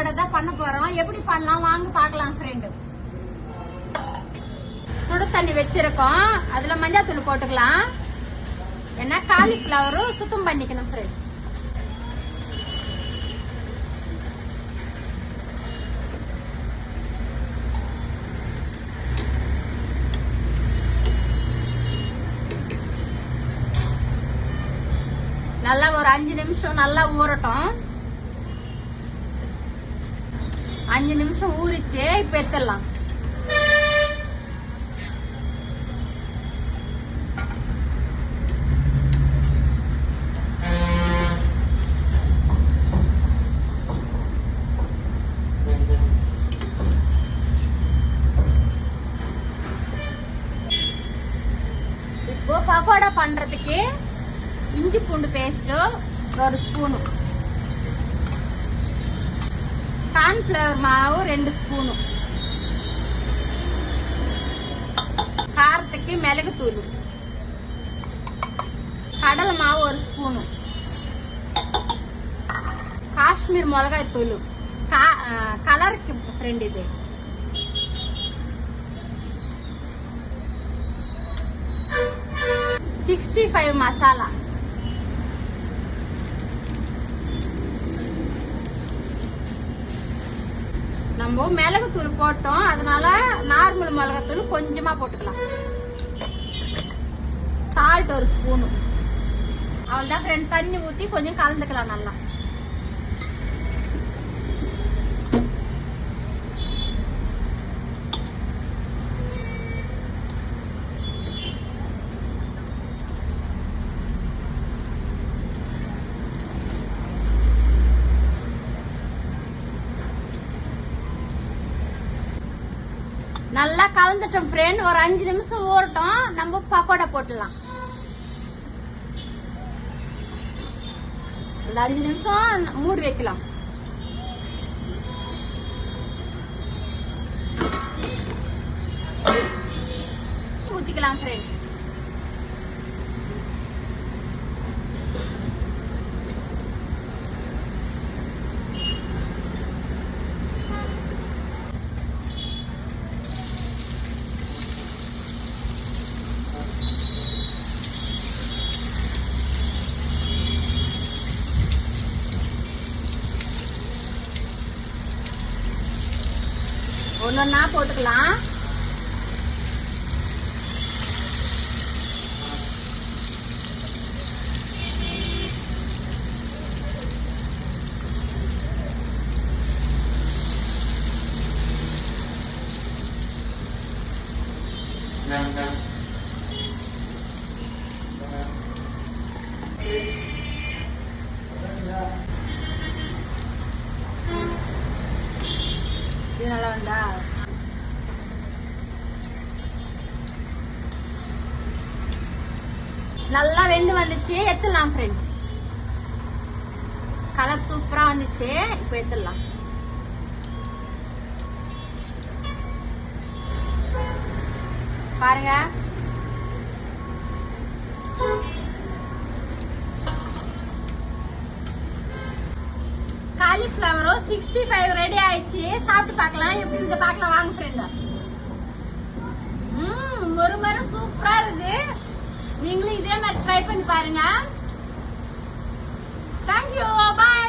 பக்கோடா தான் பண்ண போறோம். எப்படி பண்ணலாம்? வாங்க பார்க்கலாம் ஃப்ரெண்டு சுடு தண்ணி வச்சிருக்கோம். அதுல மஞ்சள் தூள் போட்டுக்கலாம். என்ன? காலிஃபிளவரும் சுத்தம் பண்ணிக்கணும் ஃப்ரெண்ட் நல்லா ஒரு அஞ்சு நிமிஷம் நல்லா ஊறட்டும். அஞ்சு நிமிஷம் ஊறிச்சு இப்ப எடுத்துடலாம். இப்போ பக்கோடா பண்றதுக்கு இஞ்சி பூண்டு பேஸ்ட்டு ஒரு ஸ்பூனு கார்ன்ஃபிளவர் மாவு ரெண்டு ஸ்பூனு காரத்துக்கு மிளகுத்தூள் கடலை மாவு ஒரு ஸ்பூனு காஷ்மீர் மிளகாய் தூள் கலருக்கு ஃப்ரெண்ட் இது சிக்ஸ்டி ஃபைவ் மசாலா நம்ம மிளகுத்தூள் போட்டோம். அதனால நார்மல் மிளகாத்தூள் கொஞ்சமா போட்டுக்கலாம். சால்ட் ஒரு ஸ்பூனு அவள்தான் ஃப்ரெண்ட் தண்ணி ஊற்றி கொஞ்சம் கலந்துக்கலாம் நல்லா. நல்லா கலந்துட்டோம் ஃப்ரெண்ட் ஒரு அஞ்சு நிமிஷம் ஊறட்டும் நம்ம பக்கோடா போட்டுடலாம். இந்த அஞ்சு நிமிஷம் மூடி வைக்கலாம். ஊத்திக்கலாம் ஃப்ரெண்ட் ஒன்னொன்னா போட்டுக்கலாம். இது நல்லா வந்தா? நல்லா வெந்து வந்துச்சு எடுத்துடலாம் ஃப்ரெண்ட் கலர் சூப்பரா வந்துச்சு இப்போ எடுத்துடலாம் பாருங்க. ஃப்ளவரும் சிக்ஸ்டி ஃபைவ் ரெடி ஆயிடுச்சு. சாப்பிட்டு பார்க்கலாம். எப்படி இருக்கு பார்க்கலாம். வாங்க ஃப்ரெண்டு ம் ஒரு மாதிரி சூப்பராக இருக்குது நீங்களும் இதே மாதிரி ட்ரை பண்ணி பாருங்க. Thank you bye